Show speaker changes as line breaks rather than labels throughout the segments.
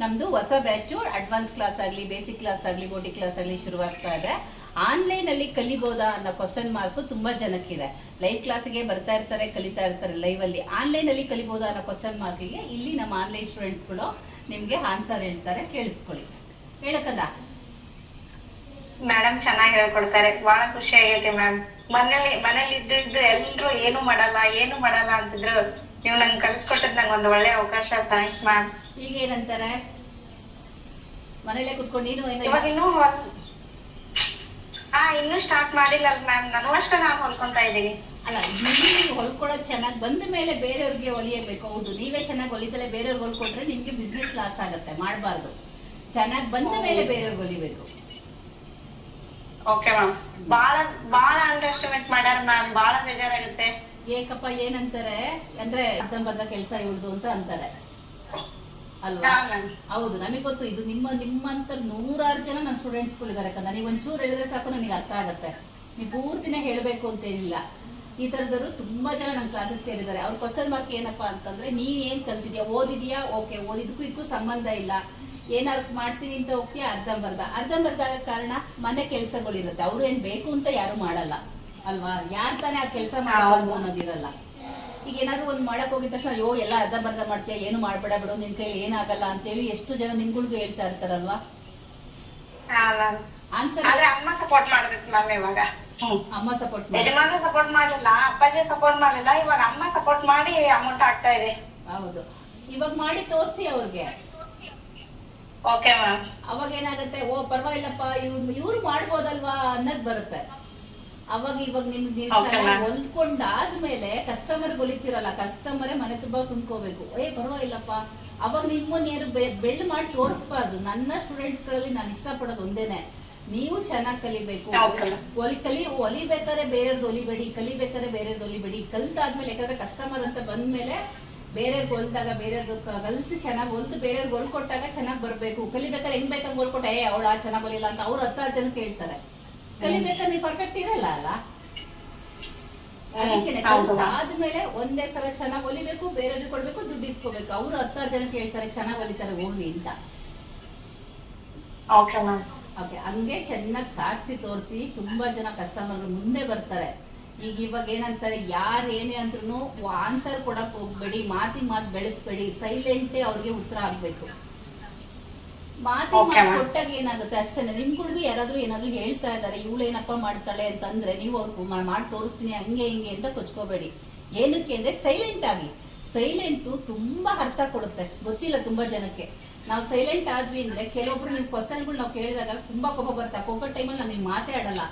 ನಮ್ದು ಹೊಸ batch advance class ಆಗಲಿ ಬೇಸಿಕ್ ಕ್ಲಾಸ್ ಆಗಲಿ ಬೋಟಿ ಕ್ಲಾಸ್ ಆಗಲಿ ಶುರುವಾಗ್ತಾ ಇದೆ. ಆನ್ಲೈನ್ ಅಲ್ಲಿ ಕಲಿಬೋದಾ ಅನ್ನೋ ಕ್ವಶನ್ ಮಾರ್ಕ್ ತುಂಬಾ ಜನಕ್ಕಿದೆ. ಲೈವ್ ಕ್ಲಾಸಿಗೆ ಬರ್ತಾ ಇರ್ತಾರೆ, ಕಲಿತಾ ಇರ್ತಾರೆ ಲೈವ್ ಅಲ್ಲಿ. ಆನ್ಲೈನ್ ಅಲ್ಲಿ ಕಲಿಬೋದಾ ಅನ್ನೋ ಕ್ವಶನ್ ಮಾರ್ಕಿಗೆ ಇಲ್ಲಿ ನಮ್ಮ ಆನ್ಲೈನ್ ಸ್ಟೂಡೆಂಟ್ಸ್ಗಳು ನಿಮ್ಗೆ ಆನ್ಸರ್ ಹೇಳ್ತಾರೆ, ಕೇಳಿಸ್ಕೊಳ್ಳಿ. ಹೇಳಕಲ್ಲ
ಮೇಡಮ್ ಚೆನ್ನಾಗಿ ಹೇಳ್ಕೊಡ್ತಾರೆ. ಬಹಳ ಖುಷಿ ಆಗೈತೆ ಮ್ಯಾಮ್ ಮನೇಲಿ ಮನೇಲಿ ಇದ್ದು ಇದ್ದು ಎಲ್ರು ಏನು ಮಾಡಲ್ಲ ಏನು ಮಾಡಲ್ಲ ಅಂತಿದ್ರು. ನೀವು ನಂಗೆ ಕಲ್ಸ್ಕೊಟ್ಟದ್ ನಂಗೆ ಒಂದು ಒಳ್ಳೆ ಅವಕಾಶ ಥ್ಯಾಂಕ್ಸ್ ಮ್ಯಾಮ್
ಈಗ ಏನಂತಾರೆ ಮನೇಲೆ ಕುತ್ಕೊಂಡು ನೀನು
ಇವಾಗ ಇನ್ನೂ ಹಾ ಇನ್ನೂ ಸ್ಟಾರ್ಟ್ ಮಾಡಿಲ್ಲ ಮ್ಯಾಮ್ ನಾನು ಅಷ್ಟೇ ನಾನು ಹೊಲ್ಕೊಂತಾ ಇದ್ದೀನಿ.
ಅಲ್ಲ ನೀವು ಹೊಲ್ಕೊಳ್ಳೋದು ಚೆನ್ನಾಗಿ ಬಂದ ಮೇಲೆ ಬೇರೆಯವ್ರಿಗೆ ಹೊಲಿಯಬೇಕು ಹೌದು. ನೀವೇ ಚೆನ್ನಾಗಿ ಹೊಲಿತಲೆ ಬೇರೆಯವ್ರಿಗೆ ಹೊಲ್ಕೊಟ್ರೆ ನಿಮ್ಗೆ ಬಿಸ್ನೆಸ್ ಲಾಸ್ ಆಗುತ್ತೆ ಮಾಡಬಾರ್ದು. ಚೆನ್ನಾಗಿ ಬಂದ ಮೇಲೆ ಬೇರೆಯವ್ರಿಗೆ ಹೊಲಿಬೇಕು.
ಓಕೆ ಮ್ಯಾಮ್ ಬಾಳ ಬಾಳ ಅಂಡರ್ ಎಸ್ಟಿಮೇಟ್ ಮಾಡ್ಯಾರ ಮ್ಯಾಮ್ ಬಾಳ ಬೇಜಾರಾಗುತ್ತೆ.
ಏಕಪ್ಪ ಏನಂತಾರೆ? ಅಂದ್ರೆ ಅರ್ಧಂಬರ್ಧ ಕೆಲಸ ಇವ್ರದು ಅಂತ ಅಂತಾರೆ. ಅಲ್ವಾ? ಹೌದು ನನಗೆ ಗೊತ್ತು ಇದು ನಿಮ್ಮ ನಿಮ್ಮಂತ ನೂರಾರು ಜನ ನನ್ನ ಸ್ಟೂಡೆಂಟ್ಸ್ಗಳು ಇದಾರೆ ಕಂದ ನೀವು ಒಂಚೂರು ಹೇಳಿದ್ರೆ ಸಾಕು ನನಗೆ ಅರ್ಥ ಆಗುತ್ತೆ. ನೀವು ಪೂರ್ತಿನೇ ಹೇಳಬೇಕು ಅಂತೇನಿಲ್ಲ ಈ ಥರದವರು ತುಂಬಾ ಜನ ನನ್ನ ಕ್ಲಾಸಸ್ ಸೇರಿದ್ದಾರೆ ಅವ್ರ ಕ್ವಶನ್ ಮಾರ್ಕ್ ಏನಪ್ಪಾ ಅಂತಂದ್ರೆ ನೀನ್ ಏನ್ ಕಲ್ತಿದ್ಯಾ? ಓದಿದ್ಯಾ? ಓಕೆ ಓದಿದಕ್ಕೂ ಇದಕ್ಕೂ ಸಂಬಂಧ ಇಲ್ಲ. ಏನಾರು ಮಾಡ್ತೀನಿ ಅಂತ ಹೋಗ್ತೀಯ? ಅರ್ಧಂಬರ್ಧ. ಅರ್ಧಂಬರ್ಧ ಆಗ ಕಾರಣ ಮನೆ ಕೆಲಸಗಳಿರುತ್ತೆ. ಅವ್ರು ಏನ್ ಬೇಕು ಅಂತ ಯಾರು ಮಾಡಲ್ಲ. ಅಲ್ವಾ? ಯಾರು ತಾನೇ ಆ ಕೆಲಸ ಮಾಡಬಾರ್ದು ಅನ್ನೋದಿರಲ್ಲ. ಈಗ ಏನಾದ್ರು ಒಂದ್ ಮಾಡಕ್ ಹೋಗಿದ ತಕ್ಷಣ ಅಯ್ಯೋ ಎಲ್ಲ ಅರ್ಧ ಬರ್ಧ ಮಾಡ್ತೀಯ ಏನು ಮಾಡ್ಬೇಡ ಬಿಡು ನಿನ್ ಕೈಲಿ ಏನಾಗಲ್ಲ ಅಂತೇಳಿ ಎಷ್ಟು ಜನ ನಿಮ್ಗಳ್ಗೂ ಹೇಳ್ತಾ ಇರ್ತಾರಲ್ವಾ? ಆನ್ಸರ್
ಅಮ್ಮ ಸಪೋರ್ಟ್ ಮಾಡ್ಬೇಕು ಮ್ಯಾಮ್ ಇವಾಗ.
ಅಮ್ಮ ಸಪೋರ್ಟ್
ಯಜಮಾನ ಸಪೋರ್ಟ್ ಮಾಡ್ಲಿಲ್ಲ ಅಪ್ಪಾಜಿ ಸಪೋರ್ಟ್ ಮಾಡಲ್ಲ ಇವಾಗ ಅಮ್ಮ ಸಪೋರ್ಟ್ ಮಾಡಿ ಅಮೌಂಟ್ ಆಗ್ತಾ ಇದೆ.
ಹೌದು. ಇವಾಗ ಮಾಡಿ ತೋರಿಸಿ ಅವ್ರಿಗೆ.
ಓಕೆ ಮ್ಯಾಮ್
ಅವಾಗ ಏನಾಗುತ್ತೆ ಓ ಪರವಾಗಿಲ್ಲಪ್ಪ ಇವ್ರು ಇವ್ರು ಮಾಡ್ಬೋದಲ್ವಾ ಅನ್ನೋದ್ ಬರುತ್ತೆ. ಅವಾಗ ಇವಾಗ ನಿಮ್ಗೆ. ಹೊಲ್ದ್ಕೊಂಡಾದ್ಮೇಲೆ ಕಸ್ಟಮರ್ ಹೊಲಿತಿರಲ್ಲ ಕಸ್ಟಮರೇ ಮನೆ ತುಂಬಾ ತುಂಬ್ಕೋಬೇಕು. ಏ ಪರವಾಗಿಲ್ಲಪ್ಪ. ಅವಾಗ ನಿಮ್ಮ ನೀರು ಬೆಳ್ ಮಾಡಿ ತೋರಿಸ್ಬಾರ್ದು. ನನ್ನ ಸ್ಟೂಡೆಂಟ್ಸ್ಗಳಲ್ಲಿ ನಾನು ಇಷ್ಟಪಡೋದು ಒಂದೇನೆ. ನೀವು ಚೆನ್ನಾಗಿ ಕಲಿಬೇಕು. ಒಲಿ ಕಲಿ ಒಲಿಬೇಕಾದ್ರೆ ಬೇರೆಯವ್ರದ್ದು ಒಲಿಬೇಡಿ ಕಲಿಬೇಕಾದ್ರೆ ಬೇರೆಯವ್ರದ್ದು ಒಲಿಬೇಡಿ. ಕಲ್ತಾದ್ಮೇಲೆ ಯಾಕಂದ್ರೆ ಕಸ್ಟಮರ್ ಅಂತ ಬಂದ್ಮೇಲೆ ಬೇರೆಯವ್ರಿಗೆ ಹೊಲ್ದಾಗ ಬೇರೆಯವ್ರದ್ದು ಕ- ಕಲ್ತು ಚೆನ್ನಾಗಿ ಹೊಲ್ದು ಬೇರೆಯವ್ರಿಗೆ ಹೊಲ್ಕೊಟ್ಟಾಗ ಚೆನ್ನಾಗಿ ಬರ್ಬೇಕು. ಕಲಿಬೇಕಾದ್ರೆ ಹೆಂಗ್ ಬೇಕಂಗ್ ಹೊಲ್ಕೊಟ್ಟೆ ಏ ಅವಳ ಚೆನ್ನಾಗಿ ಹೊಲಿಲ್ಲ ಅಂತ ಅವ್ರು ಹತ್ರ ಜನ ಕೇಳ್ತಾರೆ. ಕಲಿಬೇಕಾದ್ರೆ ನೀವು ಪರ್ಫೆಕ್ಟ್ ಇರಲ್ಲ ಅಲ್ಲ? ಅದಕ್ಕೆ. ಆದ್ಮೇಲೆ ಒಂದೇ ಸಲ ಚೆನ್ನಾಗಿ ಹೊಲಿಬೇಕು ಬೇರೆಯವ್ರಿಗೆ ಕೊಡ್ಬೇಕು ದುಡ್ಡು ಇಸ್ಕೋಬೇಕು. ಅವ್ರು ಹತ್ತಾರು ಜನ ಕೇಳ್ತಾರೆ ಚೆನ್ನಾಗಿ ಹೊಲಿತಾರೆ ಹೋಗ್ಲಿ ಅಂತ.
ಓಕೆ
ಹಂಗೆ ಚೆನ್ನಾಗಿ ಸಾಧಿಸಿ ತೋರಿಸಿ ತುಂಬಾ ಜನ ಕಸ್ಟಮರ್ ಮುಂದೆ ಬರ್ತಾರೆ. ಈಗ ಇವಾಗ ಏನಂತಾರೆ ಯಾರು ಏನೇ ಅಂದ್ರೂ ಆನ್ಸರ್ ಕೊಡಕ್ ಹೋಗ್ಬೇಡಿ ಮಾತಿ ಮಾತು ಬೆಳೆಸ್ಬೇಡಿ ಸೈಲೆಂಟೇ ಅವ್ರಿಗೆ ಉತ್ತರ ಆಗ್ಬೇಕು. ಮಾತಿ
Okay,
ಮಾತು
ma'am.
ಕೊಟ್ಟಾಗ ಏನಾಗುತ್ತೆ ಅಷ್ಟೇನೆ ನಿಮ್ಗಳಿಗೂ ಯಾರಾದ್ರೂ ಏನಾದ್ರು ಹೇಳ್ತಾ ಇದ್ದಾರೆ ಇವಳು ಏನಪ್ಪ ಮಾಡ್ತಾಳೆ ಅಂತಂದ್ರೆ ನೀವು ಅವ್ರು ಮಾಡಿ ತೋರಿಸ್ತೀನಿ ಹಂಗೆ ಹಿಂಗೆ ಅಂತ ಕೊಚ್ಕೋಬೇಡಿ. ಏನಕ್ಕೆ ಅಂದ್ರೆ ಸೈಲೆಂಟ್ ಆಗಿ. ಸೈಲೆಂಟು ತುಂಬಾ ಅರ್ಥ ಕೊಡುತ್ತೆ ಗೊತ್ತಿಲ್ಲ ತುಂಬಾ ಜನಕ್ಕೆ. ನಾವು ಸೈಲೆಂಟ್ ಆದ್ವಿ ಅಂದ್ರೆ ಕೆಲವೊಬ್ರು ನಿಮ್ ಕ್ವಶನ್ಗಳು ನಾವು ಕೇಳಿದಾಗ ತುಂಬಾ ಕೋಪ ಬರ್ತಾ ಕೋಪ ಟೈಮಲ್ಲಿ ನಾವು ನಿಮ್ಗೆ ಮಾತೇ ಆಡಲ್ಲ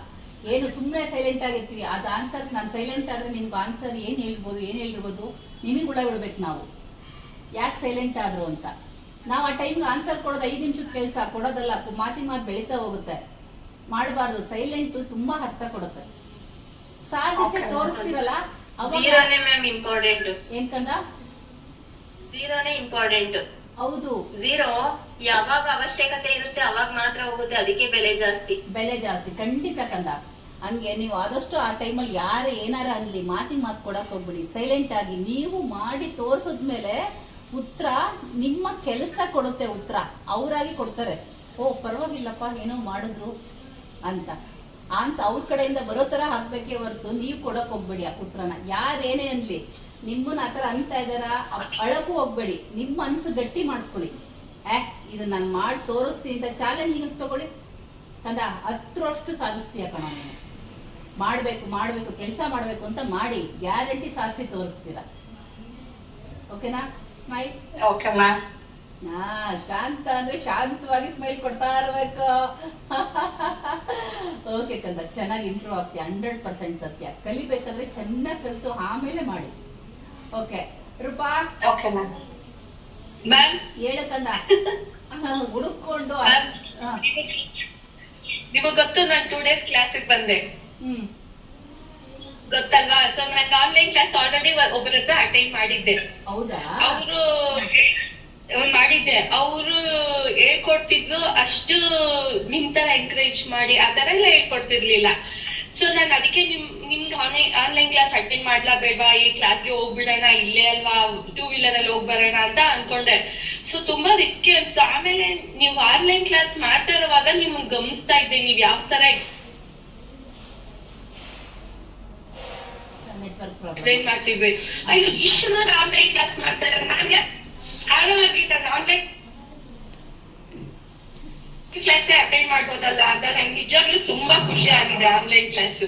ಏನು ಸುಮ್ಮನೆ ಸೈಲೆಂಟ್ ಆಗಿರ್ತೀವಿ. ಅದ್ ಆನ್ಸರ್ ನಾನು ಸೈಲೆಂಟ್ ಆದ್ರೆ ನಿಮ್ಗೆ ಆನ್ಸರ್ ಏನ್ ಹೇಳ್ಬೋದು ಏನ್ ಹೇಳಿರ್ಬೋದು ನಿಮಗೆ ಗುಳ ಬಿಡ್ಬೇಕು ನಾವು. ಯಾಕೆ ಸೈಲೆಂಟ್ ಆದ್ರು ಅಂತ. ನಾವು ಆ ಟೈಮ್ಗೆ ಆನ್ಸರ್ ಕೊಡೋದು ಐದು ನಿಮಿಷದ ಕೆಲಸ ಕೊಡೋದಲ್ಲ ಮಾತಿ ಮಾತು ಬೆಳೀತಾ ಹೋಗುತ್ತೆ. ಮಾಡಬಾರ್ದು ಸೈಲೆಂಟ್ ತುಂಬಾ ಅರ್ಥ ಕೊಡುತ್ತೆ. ಸಾಧಿಸಿ ತೋರಿಸ್ತೀರಲ್ಲ
ಜೀರೋನೇ ಮ್ಯಾಮ್ ಇಂಪಾರ್ಟೆಂಟ್ ಜೀರೋನೇ ಇಂಪಾರ್ಟೆಂಟ್
ಹೌದು.
ಜೀರೋ ಯಾವಾಗ ಅವಶ್ಯಕತೆ ಇರುತ್ತೆ ಅವಾಗ ಮಾತ್ರ ಹೋಗುತ್ತೆ ಅದಕ್ಕೆ ಬೆಲೆ ಜಾಸ್ತಿ.
ಬೆಲೆ ಜಾಸ್ತಿ ಖಂಡಿತ ಕಂದ. ಹಂಗೆ ನೀವು ಆದಷ್ಟು ಆ ಟೈಮಲ್ಲಿ ಯಾರು ಏನಾರ ಅನ್ಲಿ ಮಾತಿ ಮಾತು ಕೊಡಕ್ ಹೋಗ್ಬಿಡಿ. ಸೈಲೆಂಟ್ ಆಗಿ ನೀವು ಮಾಡಿ ತೋರ್ಸದ್ಮೇಲೆ ಉತ್ತರ ನಿಮ್ಮ ಕೆಲಸ ಕೊಡುತ್ತೆ ಉತ್ತರ ಅವರಾಗಿ ಕೊಡ್ತಾರೆ. ಓ, ಪರವಾಗಿಲ್ಲಪ್ಪ, ಏನೋ ಮಾಡಿದ್ರು ಅಂತ. ಆನ್ಸ್ ಅವ್ರ ಕಡೆಯಿಂದ ಬರೋ ತರ ಹಾಕ್ಬೇಕೇ ಹೊರತು ನೀವು ಕೊಡಕ್ ಹೋಗ್ಬೇಡಿ ಆ ಉತ್ತರನ ಯಾರೇನೇ ಅನ್ಲಿ ನಿಮ್ಮನ್ನ ಆತರ ಅಂತ ಇದಾರ ಅಳಕು ಹೋಗ್ಬೇಡಿ. ನಿಮ್ಮ ಮನ್ಸು ಗಟ್ಟಿ ಮಾಡ್ಕೊಳ್ಳಿ. ಏ, ಇದು ನಾನು ಮಾಡಿ ತೋರಿಸ್ತೀನಿ ಅಂತ ಚಾಲೆಂಜಿಂಗ್ ತಗೊಳ್ಳಿ. ಕಂದ, ಹತ್ರಷ್ಟು ಸಾಧಿಸ್ತೀಯ ಕಣ ನೀನು. ಮಾಡ್ಬೇಕು ಮಾಡ್ಬೇಕು, ಕೆಲಸ ಮಾಡ್ಬೇಕು ಅಂತ ಮಾಡಿ ಗ್ಯಾರಂಟಿ ಸಾಧಿಸಿ ತೋರಿಸ್ತೀರ. ಓಕೆನಾ ಸ್ಮೈಲ್
ಓಕೆ ಮ್ಯಾಮ್
ಹಾ ಶಾಂತ ಅಂದ್ರೆ ಶಾಂತವಾಗಿ ಸ್ಮೈಲ್ ಕೊಡ್ತಾ ಇರ್ಬೇಕು. ಓಕೆ ಕಂದ ಚೆನ್ನಾಗಿ ಇಂಪ್ರೂವ್ ಆಗ್ತೀಯ ಹಂಡ್ರೆಡ್ ಪರ್ಸೆಂಟ್ ಸತ್ಯ. ಕಲಿಬೇಕಂದ್ರೆ ಚೆನ್ನಾಗಿ ಕಲಿತು ಆಮೇಲೆ ಮಾಡಿ. Okay Roopa?
Okay ma'am
ma'am
ಹೇಳು ಕಂದ. ಹುಡುಕೊಂಡು ನಿಮಗೆ
ನಿಮಗ್ ಗೊತ್ತು ನಾನು ಟೂ ಡೇಸ್ ಕ್ಲಾಸಿಗೆ ಬಂದೆ.
ಹ್ಮ್.
ಗೊತ್ತಲ್ವಾ? ಸೊ ನಂಗೆ ಆನ್ಲೈನ್ ಕ್ಲಾಸ್ ಆಲ್ರೆಡಿ ಒಬ್ಬರ ಹತ್ರ ಅಟೆಂಡ್ ಮಾಡಿದ್ದೆ.
ಹೌದಾ?
ಅವರು ಮಾಡಿದ್ದೆ. ಅವರು ಹೇಳ್ಕೊಡ್ತಿದ್ರು ಅಷ್ಟು ನಿಮ್ ತರ ಎನ್ಕರೇಜ್ ಮಾಡಿ ಆ ತರ ಎಲ್ಲ ಹೇಳ್ಕೊಡ್ತಿರ್ಲಿಲ್ಲ. ಸೊ ನಾನು ಅದಕ್ಕೆ ನಿಮ್ ನಿಮ್ಗೆ ಆನ್ಲೈನ್ ಆನ್ಲೈನ್ ಕ್ಲಾಸ್ ಅಟೆಂಡ್ ಮಾಡ್ಲಾ ಬೇಡವಾ ಈ ಕ್ಲಾಸ್ಗೆ ಹೋಗ್ಬಿಡೋಣ ಇಲ್ಲೇ ಅಲ್ವಾ? ಟೂ ವೀಲರ್ ಅಲ್ಲಿ ಹೋಗ್ ಬರೋಣ ಅಂತ ಅನ್ಕೊಂಡೆ. ಸೊ ತುಂಬಾ ರಿಸ್ಕಿ ಅನ್ಸ್ತು ಆಮೇಲೆ ನೀವು ಆನ್ಲೈನ್ ಕ್ಲಾಸ್ ಮಾಡ್ತಾ ಇರುವಾಗ ನಿಮ್ಗೆ ಗಮನಿಸ್ತಾ ಇದ್ದೆ. ನೀವ್ ಯಾವ ತರ ಎಕ್ಸ್ಪ್ಲೈನ್ ಮಾಡ್ತಿದ್ವಿ ಅಯ್ಯೋ ಇಷ್ಟು ಜನ ಆನ್ಲೈನ್ ಕ್ಲಾಸ್ ಮಾಡ್ತಾ ಇರೋ ನನಗೆ ಆರಾಮಾಗಿ ಆನ್ಲೈನ್ ಕ್ಲಾಸ್ ಅಟೆಂಡ್ ಮಾಡ್ಬೋದಲ್ಲ ಅಂತ ನಂಗೆ ನಿಜವಾಗ್ಲೂ ತುಂಬಾ ಖುಷಿ ಆಗಿದೆ ಆನ್ಲೈನ್ ಕ್ಲಾಸ್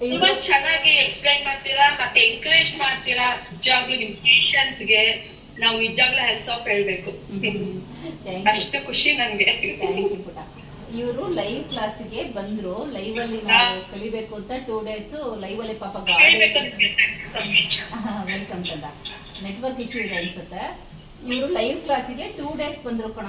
ತುಂಬಾ ಚೆನ್ನಾಗಿ ಎಕ್ಸ್ಪ್ಲೈನ್ ಮಾಡ್ತೀರಾ ಮತ್ತೆ ಎನ್ಕರೇಜ್ ಮಾಡ್ತೀರಾ ನಿಜವಾಗ್ಲೂ ನಿಮ್ ಪೇಷನ್ಸ್ಗೆ ನಾವು ನಿಜವಾಗ್ಲೂ ಹೆಲ್ಪ್ ಆಫ್ ಹೇಳ್ಬೇಕು ಅಷ್ಟು ಖುಷಿ ನನ್ಗೆ
ಇವರು ಲೈವ್ ಕ್ಲಾಸಿಗೆ ಬಂದ್ರು. ಲೈವ್ ಅಲ್ಲಿ ನಾವು ಕಲಿಬೇಕು ಅಂತ ಟೂ ಡೇಸ್ ಲೈವ್ ಅಲ್ಲಿ ಪಾಪ. ವೆಲ್ಕಮ್ ಕಂದ ನೆಟ್ವರ್ಕ್ ಇಶ್ಯೂ ಇದೆ ಅನ್ಸುತ್ತೆ. ಇವರು ಲೈವ್ ಕ್ಲಾಸಿಗೆ ಟೂ ಡೇಸ್ ಬಂದ್ರು ಕಣ.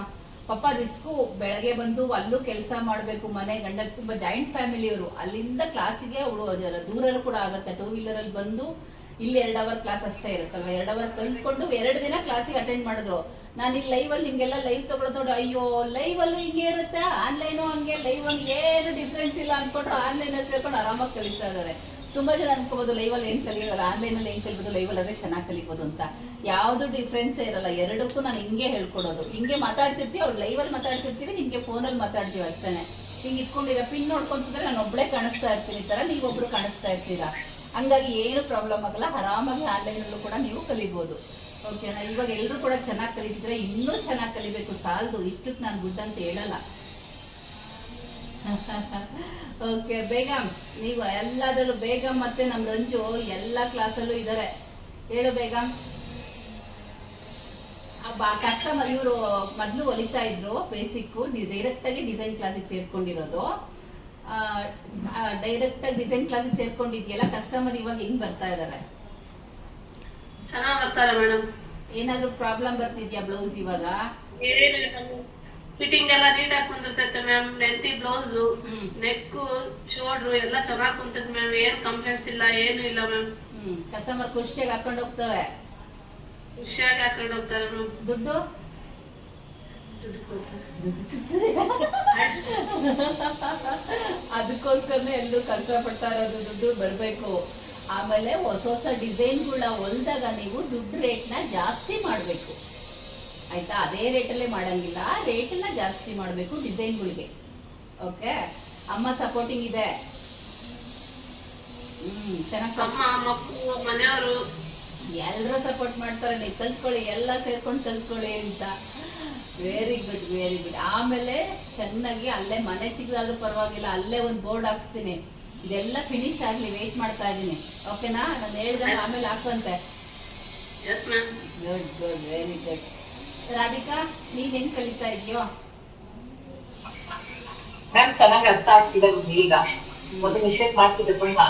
ಪಾಪ ರಿಸ್ಕು ಬೆಳಗ್ಗೆ ಬಂದು ಅಲ್ಲೂ ಕೆಲಸ ಮಾಡಬೇಕು ಮನೆ ಗಂಡ ತುಂಬಾ ಜಾಯಿಂಟ್ ಫ್ಯಾಮಿಲಿ ಅವರು ಅಲ್ಲಿಂದ ಕ್ಲಾಸಿಗೆ ಅವಳು ದೂರಲ್ಲೂ ಕೂಡ ಆಗುತ್ತೆ. ಟೂ ವೀಲರ್ ಅಲ್ಲಿ ಬಂದು ಇಲ್ಲಿ ಎರಡ್ ಅವರ್ ಕ್ಲಾಸ್ ಅಷ್ಟೇ ಇರುತ್ತಲ್ವ? ಎರಡ್ ಅವರ್ ಕಲ್ತ್ಕೊಂಡು ಎರಡು ದಿನ ಕ್ಲಾಸಿಗೆ ಅಟೆಂಡ್ ಮಾಡಿದ್ರು. ನಾನು ಇಲ್ಲಿ ಅಲ್ಲಿ ನಿಮ್ಗೆಲ್ಲ ಲೈವ್ ತಗೊಳ್ಳೋದು ನೋಡಿ. ಅಯ್ಯೋ ಅಲ್ಲೂ ಹಿಂಗೆ ಇರುತ್ತೆ? ಆನ್ಲೈನು ಹಂಗೆ ಲೈವ್ ಅಲ್ಲಿ ಏನು ಡಿಫ್ರೆನ್ಸ್ ಇಲ್ಲ ಅನ್ಕೊಂಡ್ರು ಆನ್ಲೈನ್ ಅಲ್ಲಿ ಸೇರ್ಕೊಂಡು ಆರಾಮಾಗಿ ಕಲಿತಾ ಇದ್ದಾರೆ. ತುಂಬಾ ಜನ ಅನ್ಕೋಬಹುದು ಲೈವ್ ಅಲ್ಲಿ ಏನ್ ಕಲಿಯೋಲ್ಲ ಆನ್ಲೈನ್ ಅಲ್ಲಿ ಏನ್ ಲೈವ್ ಅಲ್ಲಿ ಅದೇ ಚೆನ್ನಾಗಿ ಕಲಿಬೋದು ಅಂತ. ಯಾವ್ದು ಡಿಫ್ರೆನ್ಸ್ ಇರಲ್ಲ. ಎರಡಕ್ಕೂ ನಾನು ಹಿಂಗೆ ಹೇಳ್ಕೊಡೋದು. ಹಿಂಗೆ ಮಾತಾಡ್ತಿರ್ತೀವಿ, ಅವ್ರು ಅಲ್ಲಿ ಮಾತಾಡ್ತಿರ್ತೀವಿ, ನಿಮ್ಗೆ ಫೋನಲ್ಲಿ ಮಾತಾಡ್ತೀವಿ ಅಷ್ಟೇ ಹಿಂಗೆ ಇಟ್ಕೊಂಡಿರ ಪಿನ್ ನೋಡ್ಕೊಂತಿದ್ರೆ ನಾನು ಒಬ್ಬಳೇ ಕಾಣಿಸ್ತಾ ಇರ್ತೀನಿ ತರ, ನೀವೊಬ್ರು ಕಾಣಿಸ್ತಾ ಇರ್ತೀರಾ? ಹಂಗಾಗಿ ಏನು ಪ್ರಾಬ್ಲಮ್ ಆಗಲ್ಲ, ಆರಾಮಾಗಿ ಆನ್ಲೈನಲ್ಲೂ ಕೂಡ ನೀವು ಕಲಿಬೋದು. ಓಕೆನಾ ಇವಾಗ ಎಲ್ಲರೂ ಕೂಡ ಚೆನ್ನಾಗಿ ಕಲಿತಿದ್ರೆ ಇನ್ನೂ ಚೆನ್ನಾಗಿ ಕಲಿಬೇಕು, ಸಾಲದು. ಇಷ್ಟಕ್ಕೆ ನಾನು ಗುಡ್ ಅಂತ ಹೇಳಲ್ಲ. ಓಕೆ ಬೇಗಂ. ನೀವು ಎಲ್ಲದರಲ್ಲೂ ಬೇಗ ಮತ್ತೆ ನಮ್ಮ ರಂಜು ಎಲ್ಲ ಕ್ಲಾಸಲ್ಲೂ ಇದ್ದಾರೆ ಹೇಳು ಬೇಗಂ. ಕಸ್ಟಮರ್ ಇವರು ಮೊದಲು ಒಲಿತಾ ಇದ್ರು ಬೇಸಿಕ್ ಡೈರೆಕ್ಟ್ ಆಗಿ ಡಿಸೈನ್ ಕ್ಲಾಸಿಗೆ ಸೇರ್ಕೊಂಡಿರೋದು. ಡೈರೆಕ್ಟ್ ಆಗಿ ಡಿಸೈನ್ ಕ್ಲಾಸಿಗೆ ಸೇರ್ಕೊಂಡಿದ್ಯಲ್ಲ ಕಸ್ಟಮರ್ ಇವಾಗ ಹೆಂಗ್ ಬರ್ತಾ ಇದಾರೆ?
ಚೆನ್ನಾಗಿ ಬರ್ತಾರೆ ಮೇಡಮ್
ಏನಾದ್ರು ಪ್ರಾಬ್ಲಮ್ ಬರ್ತಿದ್ಯಾ ಬ್ಲೌಸ್ ಇವಾಗ?
ಫಿಟ್ಟಿಂಗ್ ಎಲ್ಲ ನೀಟಾಗಿ ಕುಂತಿರ್ತೈತೆ ma'am lengthy blouse. Neck shoulder ಎಲ್ಲ ಚೆನ್ನಾಗಿ ಕುಂತೈತೆ ಮ್ಯಾಮ್ ಏನ್ ಕಂಪ್ಲೇಂಟ್ಸ್ ಇಲ್ಲ ಏನು ಇಲ್ಲ ಮ್ಯಾಮ್
ಕಸ್ಟಮರ್ ಖುಷಿಯಾಗಿ ಹಾಕೊಂಡು ಹೋಗ್ತಾರೆ.
ಖುಷಿಯಾಗಿ ಹಾಕೊಂಡು ಹೋಗ್ತಾರೆ ಮ್ಯಾಮ್
ದುಡ್ಡು? ಅದಕ್ಕೋಸ್ಕರನೇ ಎಲ್ಲರೂ ಕಷ್ಟಪಡ್ತಾ ಇರೋದು ದುಡ್ಡು ಬರಬೇಕು. ಆಮೇಲೆ ಹೊಸ ಹೊಸ ಡಿಸೈನ್ಗಳ ಹೊಲ್ದಾಗ ನೀವು ದುಡ್ಡು ರೇಟ್ನ ಜಾಸ್ತಿ ಮಾಡಬೇಕು. ಆಯ್ತಾ? ಅದೇ ರೇಟಲ್ಲೇ ಮಾಡಂಗಿಲ್ಲ. ರೇಟನ್ನ ಜಾಸ್ತಿ ಮಾಡಬೇಕು ಡಿಸೈನ್ಗಳಿಗೆ. ಓಕೆ? ಅಮ್ಮ ಸಪೋರ್ಟಿಂಗ್ ಇದೆ. ಹ್ಮ್ ಚೆನ್ನಾಗಿ ಎಲ್ಲರೂ ಸಪೋರ್ಟ್ ಮಾಡ್ತಾರೆ. ನೀವು ಕಲ್ತ್ಕೊಳ್ಳಿ ಎಲ್ಲ ಸೇರ್ಕೊಂಡು ಕಲ್ತ್ಕೊಳ್ಳಿ ಅಂತ. ವೆರಿ ಗುಡ್ ವೆರಿ ಗುಡ್ ಆಮೇಲೆ ಚೆನ್ನಾಗಿ ಅಲ್ಲೇ ಮನೆ ಚಿಕ್ಕದಾದ್ರೂ ಪರವಾಗಿಲ್ಲ ಅಲ್ಲೇ ಒಂದು ಬೋರ್ಡ್ ಹಾಕ್ಸ್ತೀನಿ. ಇದೆಲ್ಲ ಫಿನಿಶ್ ಆಗ್ಲಿ ವೆಯ್ಟ್ ಮಾಡ್ತಾ ಇದ್ದೀನಿ. ಓಕೆನಾ ನಾನು ಹೇಳ್ದಾಗ ಆಮೇಲೆ ಹಾಕುವಂತೆ. Good good very good Radhika ನೀನ್ ಹೆಂಗ್ ಕಲಿತಾ ಇದೆಯೋ?
ಮ್ಯಾಮ್ ಚೆನ್ನಾಗಿ ಅರ್ಥ ಆಗ್ತಿದೆ ಈಗ. ಮಿಸ್ಟೇಕ್ ಮಾಡ್ತಿದ್ದೆ ತುಂಬಾ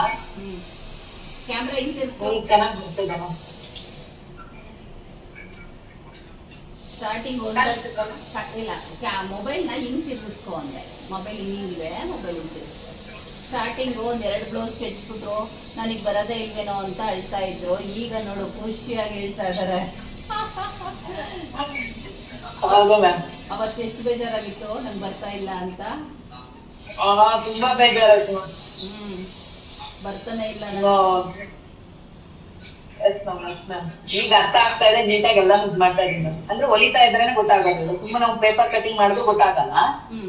ಕ್ಯಾಮ್ರಾ ಹಿಂಗ್
ಚೆನ್ನಾಗಿ ಬರ್ತಿದೆ. ಮ್ಯಾಮ್
ಸ್ಟಾರ್ಟಿಂಗ್ ಒಂದು ಇಲ್ಲ ಮೊಬೈಲ್ನ ಹಿಂಗ್ ತಿರ್ಗಿಸ್ಕೊ ಅಂದೆ. ಮೊಬೈಲ್ ಹಿಂಗಿವೆ ಮೊಬೈಲ್ ಹಿಂಗ್ ತಿರ್ಗಿಸ್ಕೊ. ಸ್ಟಾರ್ಟಿಂಗ್ ಒಂದ್ ಎರಡು ಬ್ಲೌಸ್ ಕೆಡ್ಸ್ಬಿಟ್ರು ನನಗೆ ಬರದೇ ಇಲ್ವೇನೋ ಅಂತ ಅಳ್ತಾ ಇದ್ರು. ಈಗ ನೋಡು ಖುಷಿಯಾಗಿ ಹೇಳ್ತಾ ಇದಾರೆ.
ಅವತ್ತೆಷ್ಟು ಮ್ಯಾಮ್.
ಅವತ್ತು ಎಷ್ಟು ಬೇಜಾರಾಗಿತ್ತು? ನಂಗೆ ಬರ್ತಾ ಇಲ್ಲ ಅಂತ?
ತುಂಬಾ ಬೇಜಾರಾಯ್ತು
ಹ್ಮ್. ಬರ್ತಾನೆ ಇಲ್ಲ ನಂಗೆ
ಎಸ್ ಮ್ಯಾಮ್ ಎಸ್ ಮ್ಯಾಮ್ ಈಗ ಅರ್ಥ ಆಗ್ತಾ ಇದೆ ನೀಟಾಗಿ ಎಲ್ಲ ಮಾಡ್ತಾ ಇದೀನಿ ಅಂದ್ರೆ ಹೊಲಿತಾ ಇದ್ರೇನೆ ಗೊತ್ತಾಗೋದಿಲ್ಲ ತುಂಬಾ ನಾವು ಪೇಪರ್ ಕಟಿಂಗ್ ಮಾಡಿದ್ರು ಗೊತ್ತಾಗಲ್ಲ.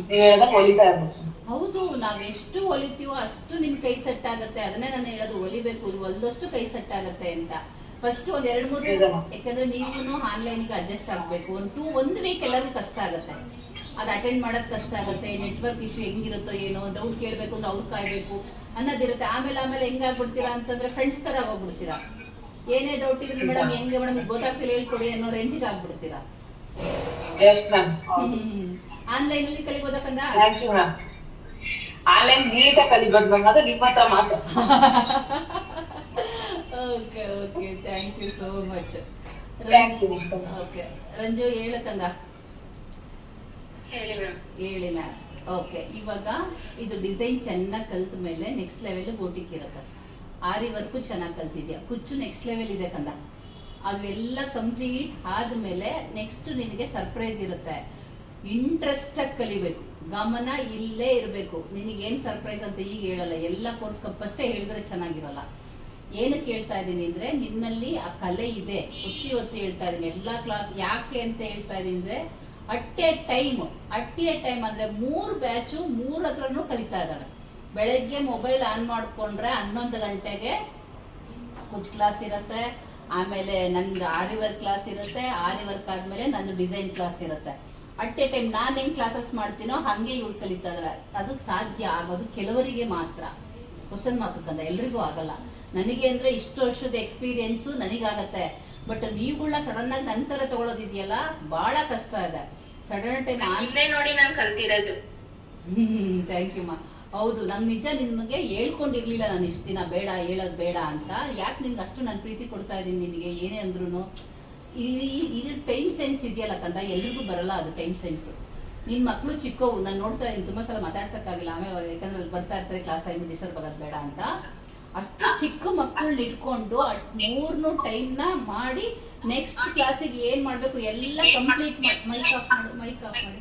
ನೀವು ಹೇಳ್ದಂಗೆ ಹೊಲಿತಾ ಇರ್ಬೇಕು
ಹೌದು ನಾವ್ ಎಷ್ಟು ಹೊಲಿತೀವೋ ಅಷ್ಟು ನಿಮ್ ಕೈ ಸೆಟ್ ಆಗುತ್ತೆ. ಅದನ್ನೇ ನಾನು ಹೇಳೋದು ಹೊಲಿಬೇಕು ಹೊಲಿದಷ್ಟು ಕೈ ಸೆಟ್ ಆಗುತ್ತೆ ಅಂತ. ಫಸ್ಟ್ ಒಂದ್ ಎರಡ್ ಮೂರು? ಯಾಕಂದ್ರೆ ನೀವು ಆನ್ಲೈನ್ಗೆ ಅಡ್ಜಸ್ಟ್ ಆಗ್ಬೇಕು. ಒಂದ್ ಟೂ ಒಂದ್ ವೀಕ್ ಎಲ್ಲರಿಗೂ ಕಷ್ಟ ಆಗುತ್ತೆ. ಅದ್ ಅಟೆಂಡ್ ಮಾಡೋದ್ ಕಷ್ಟ ಆಗುತ್ತೆ. ನೆಟ್ವರ್ಕ್ ಇಶ್ಯೂ ಹೆಂಗಿರುತ್ತೋ ಏನೋ ಡೌಟ್ ಕೇಳ್ಬೇಕು ಅಂದ್ರೆ ಅವ್ರು ಕಾಯ್ಬೇಕು ಅನ್ನೋದಿರುತ್ತೆ. ಆಮೇಲೆ ಆಮೇಲೆ ಹೆಂಗಾಗ್ಬಿಡ್ತೀರಾ ಅಂತಂದ್ರೆ ಫ್ರೆಂಡ್ಸ್ ತರ ಹೋಗ್ಬಿಡ್ತೀರಾ. ಏನೇ ಡೌಟ್ ಇದ್ರೆ ಮೇಡಮ್ ಹೆಂಗೆ ಮೇಡಮ್ ಗೊತ್ತಾಗ್ತಿಲ್ಲ ಹೇಳ್ಕೊಡಿ ಅನ್ನೋ ರೇಂಜಿಗೆ ಆಗ್ಬಿಡ್ತೀರಾ?
ಎಸ್ ಮ್ಯಾಮ್
ಆನ್ಲೈನ್ ಅಲ್ಲಿ ಕಲಿಬೋದಕ್ಕಂದ
ಥ್ಯಾಂಕ್ ಯು ಮ್ಯಾಮ್ ಆನ್ಲೈನ್ ನೀಟಾಗಿ ಕಲಿಬೋದು ಮ್ಯಾಮ್ ಅದು ನಿಮ್ಮ ಹತ್ರ ಮಾತ್ರ.
Okay okay thank you so much
thank you
okay Ranju ಹೇಳಕ್ಕಂದ
ಹೇಳಿ ಮ್ಯಾಮ್
ಹೇಳಿ ಮ್ಯಾಮ್ ಓಕೆ ಇವಾಗ ಇದು ಡಿಸೈನ್ ಚೆನ್ನಾಗಿ ಕಲ್ತ ಮೇಲೆ ನೆಕ್ಸ್ಟ್ ಲೆವೆಲ್ ಬೋಟಿಕ್ ಇರುತ್ತೆ. ಆರಿ ವರ್ಕು ಚೆನ್ನಾಗಿ ಕಲ್ತಿದ್ಯಾ? ಕುಚ್ಚು ನೆಕ್ಸ್ಟ್ ಲೆವೆಲ್ ಇದೆ ಕಂದ. ಅವೆಲ್ಲ ಕಂಪ್ಲೀಟ್ ಆದಮೇಲೆ ನೆಕ್ಸ್ಟ್ ನಿನಗೆ ಸರ್ಪ್ರೈಸ್ ಇರುತ್ತೆ. ಇಂಟ್ರೆಸ್ಟಾಗಿ ಕಲಿಬೇಕು. ಗಮನ ಇಲ್ಲೇ ಇರಬೇಕು. ನಿನಗೇನು ಸರ್ಪ್ರೈಸ್ ಅಂತ ಈಗ ಹೇಳಲ್ಲ. ಎಲ್ಲ ಕೋರ್ಸ್ ಕಪ್ಪಷ್ಟೇ ಹೇಳಿದ್ರೆ ಚೆನ್ನಾಗಿರಲ್ಲ. ಏನಕ್ಕೆ ಹೇಳ್ತಾ ಇದ್ದೀನಿ ಅಂದ್ರೆ, ನಿನ್ನಲ್ಲಿ ಆ ಕಲೆ ಇದೆ. ಒತ್ತಿ ಒತ್ತಿ ಹೇಳ್ತಾ ಇದ್ದೀನಿ. ಎಲ್ಲಾ ಕ್ಲಾಸ್ ಯಾಕೆ ಅಂತ ಹೇಳ್ತಾ ಇದ್ದೀನಿ ಅಂದ್ರೆ at a time at a time ಅಂದ್ರೆ ಮೂರು ಬ್ಯಾಚು ಮೂರು ಹತ್ರನೂ ಕಲಿತಾ ಇದ್ದಾಳೆ. ಬೆಳಗ್ಗೆ ಮೊಬೈಲ್ ಆನ್ ಮಾಡ್ಕೊಂಡ್ರೆ ಹನ್ನೊಂದು ಗಂಟೆಗೆ ಕುಚ್ ಕ್ಲಾಸ್ ಇರುತ್ತೆ. ಆಮೇಲೆ ನಂದು ಆರಿ ವರ್ಕ್ ಕ್ಲಾಸ್ ಇರುತ್ತೆ. ಆರಿ ವರ್ಕ್ ಆದ್ಮೇಲೆ ನಂದು ಡಿಸೈನ್ ಕ್ಲಾಸ್ ಇರುತ್ತೆ. ಅಟ್ ಎ ಟೈಮ್ ನಾನು ಹೆಂಗೆ ಕ್ಲಾಸಸ್ ಮಾಡ್ತೀನೋ ಹಂಗೆ ಇವ್ರು ಕಲಿತಾ ಅದು ಸಾಧ್ಯ ಆಗೋದು ಕೆಲವರಿಗೆ ಮಾತ್ರ. ಕ್ವಶನ್ ಮಾರ್ಕ್ ಎಲ್ಲರಿಗೂ ಎಲ್ರಿಗೂ ಆಗಲ್ಲ. ನನಗೆ ಅಂದ್ರೆ ಇಷ್ಟು ವರ್ಷದ ಎಕ್ಸ್ಪೀರಿಯನ್ಸು ನನಗಾಗತ್ತೆ. ಬಟ್ ನೀವುಗಳ ಸಡನ್ ಆಗಿ ನಂತರ ತಗೊಳ್ಳೋದಿದೆಯಲ್ಲ ಬಹಳ ಕಷ್ಟ ಇದೆ. ಸಡನ್ ಟೈಮ್
ನೋಡಿ ನಾನು ಕಲ್ತಿರೋದು.
ಹ್ಮ್ ಥ್ಯಾಂಕ್ ಯು ಮಾ. ಹೌದು, ನಂಗೆ ನಿಜ ನಿಮಗೆ ಹೇಳ್ಕೊಂಡಿರ್ಲಿಲ್ಲ ನಾನು ಇಷ್ಟು ದಿನ ಬೇಡ, ಹೇಳೋದು ಬೇಡ ಅಂತ. ಯಾಕೆ ನಿಂಗೆ ಅಷ್ಟು ನಾನು ಪ್ರೀತಿ ಕೊಡ್ತಾ ಇದ್ದೀನಿ ನಿನಗೆ? ಏನೇ ಅಂದ್ರೂ ಇದು ಟೈಮ್ ಸೆನ್ಸ್ ಇದೆಯಲ್ಲ ಕಂದ, ಎಲ್ರಿಗೂ ಬರಲ್ಲ ಅದು ಟೈಮ್ ಸೆನ್ಸ್ ನಿನ್ ಮಕ್ಳು ಚಿಕ್ಕವು, ನಾನು ನೋಡ್ತಾ ಇದ್ದೀನಿ ತುಂಬಾ ಸಲ ಮಾತಾಡ್ಸಕ್ಕಾಗಿಲ್ಲ. ಆಮೇಲೆ ಯಾಕಂದ್ರೆ ಅಲ್ಲಿ ಬರ್ತಾ ಇರ್ತಾರೆ ಕ್ಲಾಸ್ ಆಗಿ ಡಿಸ್ಟರ್ಬ್ ಆಗೋದು ಬೇಡ ಅಂತ. ಅಷ್ಟು ಚಿಕ್ಕ ಮಕ್ಕಳನ್ನ ಇಟ್ಕೊಂಡು ಟೈಮ್ ಟೈಮ್ನ ಮಾಡಿ ನೆಕ್ಸ್ಟ್ ಕ್ಲಾಸಿಗೆ ಏನ್ ಮಾಡ್ಬೇಕು, ಎಲ್ಲ ಕಂಪ್ಲೀಟ್ ಮೈಕ್ ಆಫ್ ಮಾಡಿ ಮೈಕ್ ಆಫ್ ಮಾಡಿ.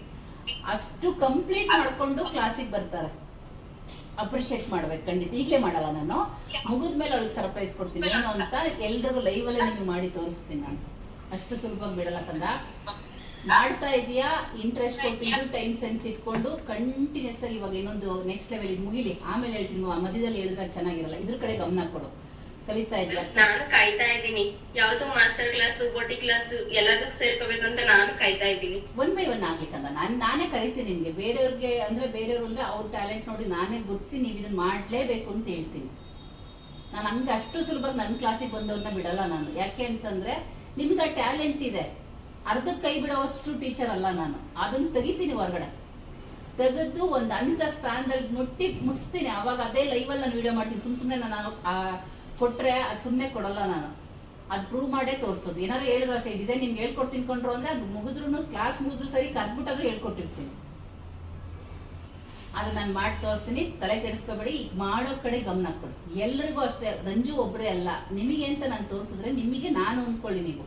ಅಷ್ಟು ಕಂಪ್ಲೀಟ್ ಮಾಡ್ಕೊಂಡು ಕ್ಲಾಸಿಗೆ ಬರ್ತಾರೆ. ಅಪ್ರಿಶಿಯೇಟ್ ಮಾಡ್ಬೇಕು, ಖಂಡಿತ. ಈಗಲೇ ಮಾಡಲ್ಲ ನಾನು. ಮುಗಿದ್ಮೇಲೆ ಅವಳಿಗೆ ಸರ್ಪ್ರೈಸ್ ಕೊಡ್ತೀನಿ. ಏನು ಅಂತ ಎಲ್ರಿಗೂ ಲೈವ್ ಅಲ್ಲಿ ನಿಮಗೆ ಮಾಡಿ ತೋರಿಸ್ತೀನಿ ನಾನು. ಅಷ್ಟು ಸುಲಭವಾಗಿ ಬಿಡಲ್ಲ ಕಂದ. ಮಾಡ್ತಾ ಇದೀಯಾ ಇಂಟ್ರೆಸ್ಟ್ ಕೊಟ್ಟಿದ್ದು ಟೈಮ್ ಸೆನ್ಸ್ ಇಟ್ಕೊಂಡು ಕಂಟಿನ್ಯೂಸ್ ಆಗಿ ಇವಾಗ ಇನ್ನೊಂದು ನೆಕ್ಸ್ಟ್ ಲೆವೆಲ್ ಮುಗಿಲಿ. ಆಮೇಲೆ ಹೇಳ್ತೀನಿ ಮಧ್ಯದಲ್ಲಿ ಹೇಳಿದ್ರೆ ಚೆನ್ನಾಗಿರಲ್ಲ. ಇದ್ರ ಕಡೆ ಗಮನ ಕೊಡು. ಕಲಿತಾ ಇದ್ಯಾ?
ನಾನು ಕಾಯ್ತಾ ಇದ್ದೀನಿ. ಯಾವ್ದು ಮಾಸ್ಟರ್ ಕ್ಲಾಸ್ ಬೋಟಿ ಕ್ಲಾಸ್ ಎಲ್ಲದಕ್ಕೂ ಸೇರ್ಕೋಬೇಕು ಅಂತ ನಾನು ಕಾಯ್ತಾ ಇದ್ದೀನಿ.
ಒನ್ ಬೈ ಒನ್ ಆಗ್ಲಿಕ್ಕಲ್ಲ ನಾನು ನಾನೇ ಕರಿತೀನಿ ನಿನ್ಗೆ. ಬೇರೆಯವ್ರಿಗೆ ಅಂದ್ರೆ ಬೇರೆಯವ್ರು ಅಂದ್ರೆ ಅವ್ರ ಟ್ಯಾಲೆಂಟ್ ನೋಡಿ ನಾನೇ ಗುರ್ಸಿ ನೀವು ಇದನ್ನ ಮಾಡ್ಲೇಬೇಕು ಅಂತ ಹೇಳ್ತೀನಿ. ನಾನು ಹಂಗೆ ಅಷ್ಟು ಸುಲಭವಾಗಿ ನನ್ನ ಕ್ಲಾಸಿಗೆ ಬಂದವ್ರನ್ನ ಬಿಡಲ್ಲ ನಾನು. ಯಾಕೆ ಅಂತಂದ್ರೆ ನಿಮ್ಗೆ ಆ ಟ್ಯಾಲೆಂಟ್ ಇದೆ. ಅರ್ಧಕ್ಕೆ ಕೈ ಬಿಡೋವಷ್ಟು ಟೀಚರ್ ಅಲ್ಲ ನಾನು. ಅದನ್ನ ತೆಗಿತೀನಿ ಹೊರಗಡೆ. ತೆಗೆದು ಒಂದು ಅಂತ ಸ್ಥಾನದಲ್ಲಿ ಮುಟ್ಟಿ ಮುಟ್ಟಿಸ್ತೀನಿ ಅವಾಗ ಅದೇ ಲೈವಲ್ಲಿ ನಾನು ವಿಡಿಯೋ ಮಾಡ್ತೀನಿ. ಸುಮ್ ಸುಮ್ಮನೆ ನಾನು ಆ ಕೊಟ್ರೆ ಅದು ಸುಮ್ಮನೆ ಕೊಡಲ್ಲ ನಾನು. ಅದು ಪ್ರೂವ್ ಮಾಡೇ ತೋರಿಸೋದು. ಏನಾದ್ರು ಹೇಳಿದ್ರು ಸರಿ ಡಿಸೈನ್ ನಿಮ್ಗೆ ಹೇಳ್ಕೊಡ್ತೀನಿ ಕೊಂಡ್ರು ಅಂದ್ರೆ ಅದು ಮುಗಿದ್ರು ಕ್ಲಾಸ್ ಮುಗಿದ್ರು ಸರಿ ಕರ್ಬಿಟ್ಟಾದ್ರೂ ಹೇಳ್ಕೊಟ್ಟಿರ್ತೀನಿ. ಅದು ನಾನು ಮಾಡಿ ತೋರಿಸ್ತೀನಿ, ತಲೆ ಕೆಡಿಸ್ಕೋಬೇಡಿ, ಮಾಡೋ ಕಡೆ ಗಮನ ಕೊಡಿ. ಎಲ್ರಿಗೂ ಅಷ್ಟೇ, ರಂಜು ಒಬ್ಬರೇ ಅಲ್ಲ. ನಿಮಗೆ ಅಂತ ನಾನು ತೋರಿಸಿದ್ರೆ ನಿಮಗೆ ನಾನು ಅಂದ್ಕೊಳ್ಳಿ ನೀವು.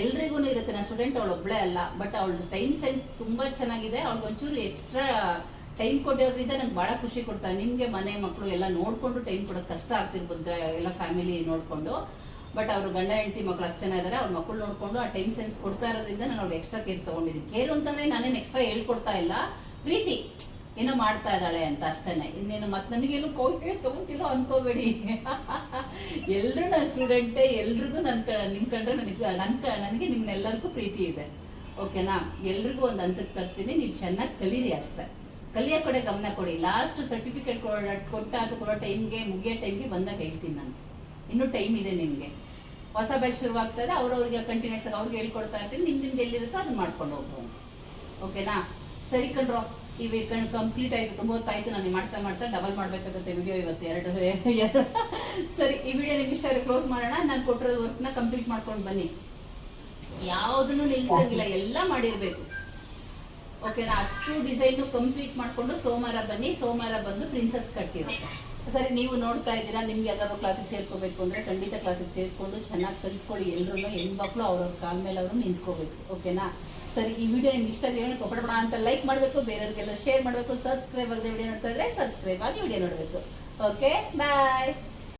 ಎಲ್ರಿಗೂ ಇರುತ್ತೆ. ನಾನು ಸ್ಟೂಡೆಂಟ್ ಅವಳು ಒಬ್ಬಳೇ ಅಲ್ಲ ಬಟ್ ಅವಳ ಟೈಮ್ ಸೆನ್ಸ್ ತುಂಬಾ ಚೆನ್ನಾಗಿದೆ. ಅವಳಿಗೆ ಒಂಚೂರು ಎಕ್ಸ್ಟ್ರಾ ಟೈಮ್ ಕೊಡೋದ್ರಿಂದ ನಂಗೆ ಬಹಳ ಖುಷಿ ಕೊಡ್ತಾರೆ ನಿಮಗೆ ಮನೆ ಮಕ್ಕಳು ಎಲ್ಲ ನೋಡ್ಕೊಂಡು ಟೈಮ್ ಕೊಡೋದು ಕಷ್ಟ ಆಗ್ತಿರ್ಬೋದು, ಎಲ್ಲ ಫ್ಯಾಮಿಲಿ ನೋಡಿಕೊಂಡು. ಬಟ್ ಅವರು ಗಂಡ, ಹೆಂಡತಿ ಮಕ್ಕಳು ಅಷ್ಟು ಜನ ಇದ್ದಾರೆ ಅವ್ರ ಮಕ್ಕಳು ನೋಡಿಕೊಂಡು ಆ ಟೈಮ್ ಸೆನ್ಸ್ ಕೊಡ್ತಾ ಇರೋದ್ರಿಂದ ನಾನು ಅವ್ರು ಎಕ್ಸ್ಟ್ರಾ ಕೇರ್ ತಗೊಂಡಿದ್ದೀನಿ. ಕೇರ್ ಅಂತಂದರೆ ನಾನೇನು ಎಕ್ಸ್ಟ್ರಾ ಹೇಳ್ಕೊಡ್ತಾ ಇಲ್ಲ. ಪ್ರೀತಿ, ಏನೋ ಮಾಡ್ತಾ ಇದ್ದಾಳೆ ಅಂತ ಅಷ್ಟೇ ಇನ್ನೇನು ಮತ್ತೆ ನನಗೇನು ಕೌಕೆ ತೊಗೊತಿಲ್ಲ ಅನ್ಕೋಬೇಡಿ. ಎಲ್ಲರೂ ನನ್ನ ಸ್ಟೂಡೆಂಟೇ ಎಲ್ರಿಗೂ ನನ್ನ ಕ, ನಿಮ್ ಕಂಡ್ರೆ ನನಗೆ ನನ್ನ ಕ, ನನಗೆ ನಿಮ್ನೆಲ್ಲರಿಗೂ ಪ್ರೀತಿ ಇದೆ. ಓಕೆನಾ ಎಲ್ರಿಗೂ ಒಂದು ಹಂತಕ್ಕೆ ತರ್ತೀನಿ. ನೀವು ಚೆನ್ನಾಗಿ ಕಲೀರಿ ಅಷ್ಟೇ. ಕಲಿಯೋ ಕಡೆ ಗಮನ ಕೊಡಿ. ಲಾಸ್ಟ್ ಸರ್ಟಿಫಿಕೇಟ್ ಕೊಡ ಕೊಟ್ಟ ಅದು ಕೊಡೋ ಟೈಮ್ಗೆ ಮುಗಿಯೋ ಟೈಮ್ಗೆ ಬಂದಾಗ ಹೇಳ್ತೀನಿ ನಾನು. ಇನ್ನೂ ಟೈಮ್ ಇದೆ ನಿಮಗೆ. ಹೊಸ ಬ್ಯಾಚ್ ಶುರುವಾಗ್ತದೆ ಅವ್ರವ್ರಿಗೆ ಕಂಟಿನ್ಯೂಸ್ ಆಗಿ ಅವ್ರಿಗೆ ಹೇಳ್ಕೊಡ್ತಾ ಇರ್ತೀನಿ. ನಿಮ್ ನಿಮ್ದು ಎಲ್ಲಿರುತ್ತೋ ಅದು ಮಾಡ್ಕೊಂಡು ಹೋಗ್ಬೋದು. ಓಕೆನಾ ಸರಿ ಕಣ್ರೋ, ಈ ವೀಕೆಂಡ್ ಕಂಪ್ಲೀಟ್ ಆಯ್ತು. ತುಂಬ ಹೊತ್ತಾಯಿತು ನಾನು ಮಾಡ್ತಾ ಮಾಡ್ತಾ ಡಬಲ್ ಮಾಡ್ಬೇಕಾಗುತ್ತೆ ವಿಡಿಯೋ ಇವತ್ತು ಎರಡು. ಎರಡು ಸರಿ, ಈ ವಿಡಿಯೋ ನಿಮ್ಗೆ ಇಷ್ಟ ಕ್ಲೋಸ್ ಮಾಡೋಣ. ನಾನು ಕೊಟ್ಟಿರೋ ವರ್ಕ್ನ ಕಂಪ್ಲೀಟ್ ಮಾಡ್ಕೊಂಡು ಬನ್ನಿ. ಯಾವುದನ್ನು ನಿಲ್ಲಿಸೋದಿಲ್ಲ ಎಲ್ಲ ಮಾಡಿರ್ಬೇಕು. ಓಕೆನಾ ಅಷ್ಟು ಡಿಸೈನ್ ಕಂಪ್ಲೀಟ್ ಮಾಡಿಕೊಂಡು ಸೋಮವಾರ ಬನ್ನಿ, ಸೋಮವಾರ ಬಂದು ಪ್ರಿನ್ಸಸ್ ಕಟ್ಟಿರೋ ಸರಿ, ನೀವು ನೋಡ್ತಾ ಇದ್ದೀರಾ, ನಿಮ್ಗೆ ಎಲ್ಲರೂ ಕ್ಲಾಸಿಗೆ ಸೇರ್ಕೋಬೇಕು ಅಂದ್ರೆ ಖಂಡಿತ ಕ್ಲಾಸಿಗೆ ಸೇರಿಕೊಂಡು ಚೆನ್ನಾಗಿ ಕಲ್ತ್ಕೊಳ್ಳಿ. ಎಲ್ಲರೂ ಹೆಣ್ಮಕ್ಳು ಅವ್ರವ್ರ ಕಾಲ ಮೇಲೆ ಅವರು ನಿಂತ್ಕೋಬೇಕು. ಓಕೆನಾ ಸರಿ, ಈ ವಿಡಿಯೋ ನಿಮ್ಗೆ ಇಷ್ಟ ಆಗಿದೆ ಕೊಪ್ಪಡಬೇಡ ಅಂತ ಲೈಕ್ ಮಾಡಬೇಕು, ಬೇರೆಯವ್ರಿಗೆಲ್ಲ ಶೇರ್ ಮಾಡಬೇಕು ಸಬ್ಸ್ಕ್ರೈಬ್ ಆಗದೆ ವಿಡಿಯೋ ನೋಡ್ತಾ ಇದ್ರೆ ಸಬ್ಸ್ಕ್ರೈಬ್ ಆಗಿ ವಿಡಿಯೋ ನೋಡಬೇಕು. Okay bye